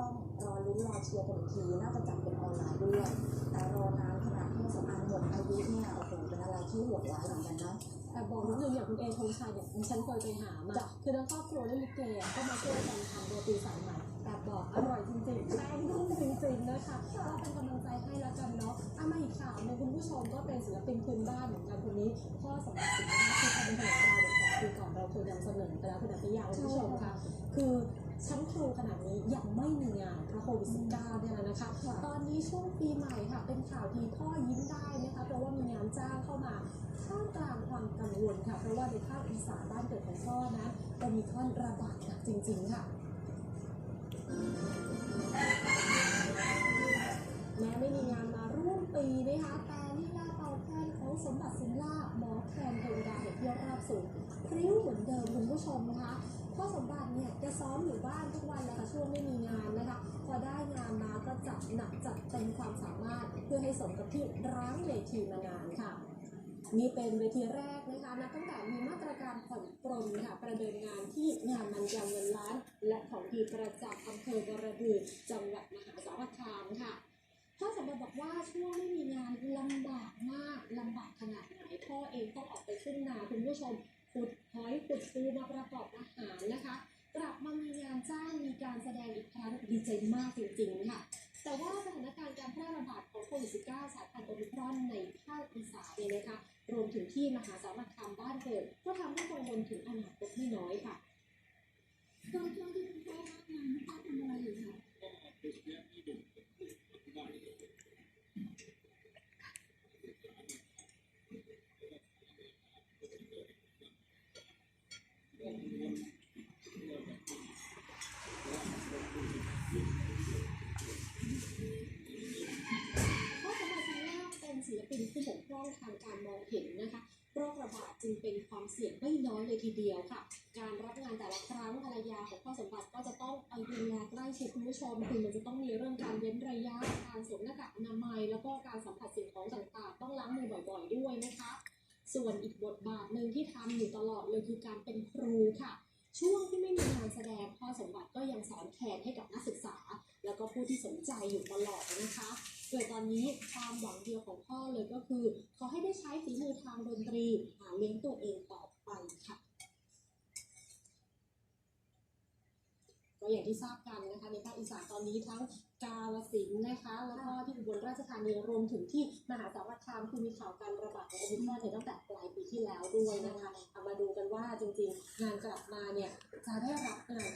ต้องรอลุ้นรอเชียร์กันอีกทีน่าจะจัดเป็นออนไลน์ด้วย แต่รอนานขนาดที่สำอางหมดอายุเนี่ยโอ้โหเป็นอะไรที่โหดร้ายเหมือนกันนะแต่บอกนิดนึงอย่างคุณเอธงชัยเนี่ยดิฉันเคยไปหามาจ้ะคือทั้งครอบครัวและลิเกอะก็มาช่วยกันทำโรตีสายไหมแต่บอกอร่อยจริงๆแป้งนุ่มจริงๆนะคะก็เป็นกำลังใจให้แล้วกันเนาะเอามาอีกข่าวหนึงคุณผู้ชมก็เป็นศิลปินพื้นบ้านเหมือนกันคนนี้พ่อสมบัติสิงห์นาที่ทำเป็นของเราเนี่ยสองปีก่อนเราเคยนำเสนอไปแล้วคุณอภิยาคุณผู้ชมค่ะ คือ ชั้นครูขนาดนี้ยังไม่มีงานเพราะโควิด -19 เนี่ยนะคะ ตอนนี้ช่วงปีใหม่ค่ะ เป็นข่าวดีพ่อยิ้มได้นะคะเพราะว่ามีงานจ้างเข้ามาท่ามกลางความกังวลค่ะ เพราะว่าในภาคอีสานบ้านเกิดของพ่อนะโอมิครอนระบาดหนักจริง ๆ ค่ะแม้ไม่มีงานมาร่วมปีนะคะแต่ลีลาเป่าแคนของสมบัติสินล่าหมอแคนเทวดาเห็ดเที่ยวราบสูงพริ้วเหมือนเดิมคุณผู้ชมนะคะ พ่อสมบัติเนี่ยจะซ้อมอยู่บ้านทุกวันเลยค่ะช่วงไม่มีงานนะคะ พอได้งานมาก็จัดหนักจัดเต็มความสามารถ เพื่อให้สมกับที่ร้างเวทีมานานค่ะนี่เป็นเวทีแรกนะคะนับตั้งแต่มีมาตรการผ่อนปรนค่ะ ประเดิมงานที่งานมันยางเงินล้าน และของดีประจักษ์อำเภอบระบือจังหวัดมหาสารคามค่ะพ่อสมบัติบอกว่าช่วงไม่มีงานลำบากมากลำบากขนาดไหนพ่อเองต้องออกไปขึ้นนาคุณผู้ชม ขุดหอยขุดปูมาประกอบอาหารนะคะ กลับมามีงานจ้างมีการแสดงอีกครั้งดีใจมากจริงๆค่ะ แต่ว่าสถานการณ์การแพร่ระบาดของโควิด -19 สายพันธุ์โอมิครอนในภาคอีสานเนี่ยนะคะรวมถึงที่มหาสารคามบ้านเกิดก็ทำให้กังวลถึงอนาคตไม่น้อยค่ะโดยช่วงที่ ร่องทางการมองเห็นนะคะโรคระบาดจึงเป็นความเสี่ยงไม่น้อยเลยทีเดียวค่ะ การรับงานแต่ละครั้งภรรยาของพ่อสมบัติก็จะต้องไปดูแลใกล้ชิดคุณผู้ชมคือมันจะต้องมีเรื่องการเว้นระยะการสวมหน้ากากอนามัยแล้วก็การสัมผัสสิ่งของต่างๆ ต้องล้างมือบ่อยๆด้วยนะคะ ส่วนอีกบทบาทหนึ่งที่ทำอยู่ตลอดเลยคือการเป็นครูค่ะ ช่วงที่ไม่มีงานแสดงพ่อสมบัติก็ยังสอนแคนให้กับนักศึกษา แล้วก็ผู้ที่สนใจอยู่ตลอดนะคะ โดยตอนนี้ความหวังเดียวของพ่อเลยก็คือ ขอให้ได้ใช้ฝีมือทางดนตรีหาเลี้ยงตัวเองต่อไปค่ะก็อย่างที่ทราบกันนะคะในภาคอีสานตอนนี้ทั้งกาลสินนะคะแล้วก็ที่อุบลราชธานีรวมถึงที่มหาสารคามคือมีข่าวการระบาดของโอมิครอนเนี่ยตั้งแต่ปลายปีที่แล้วด้วยนะคะเอามาดูกันว่าจริงๆ งานกลับมาเนี่ยจะได้รับงาน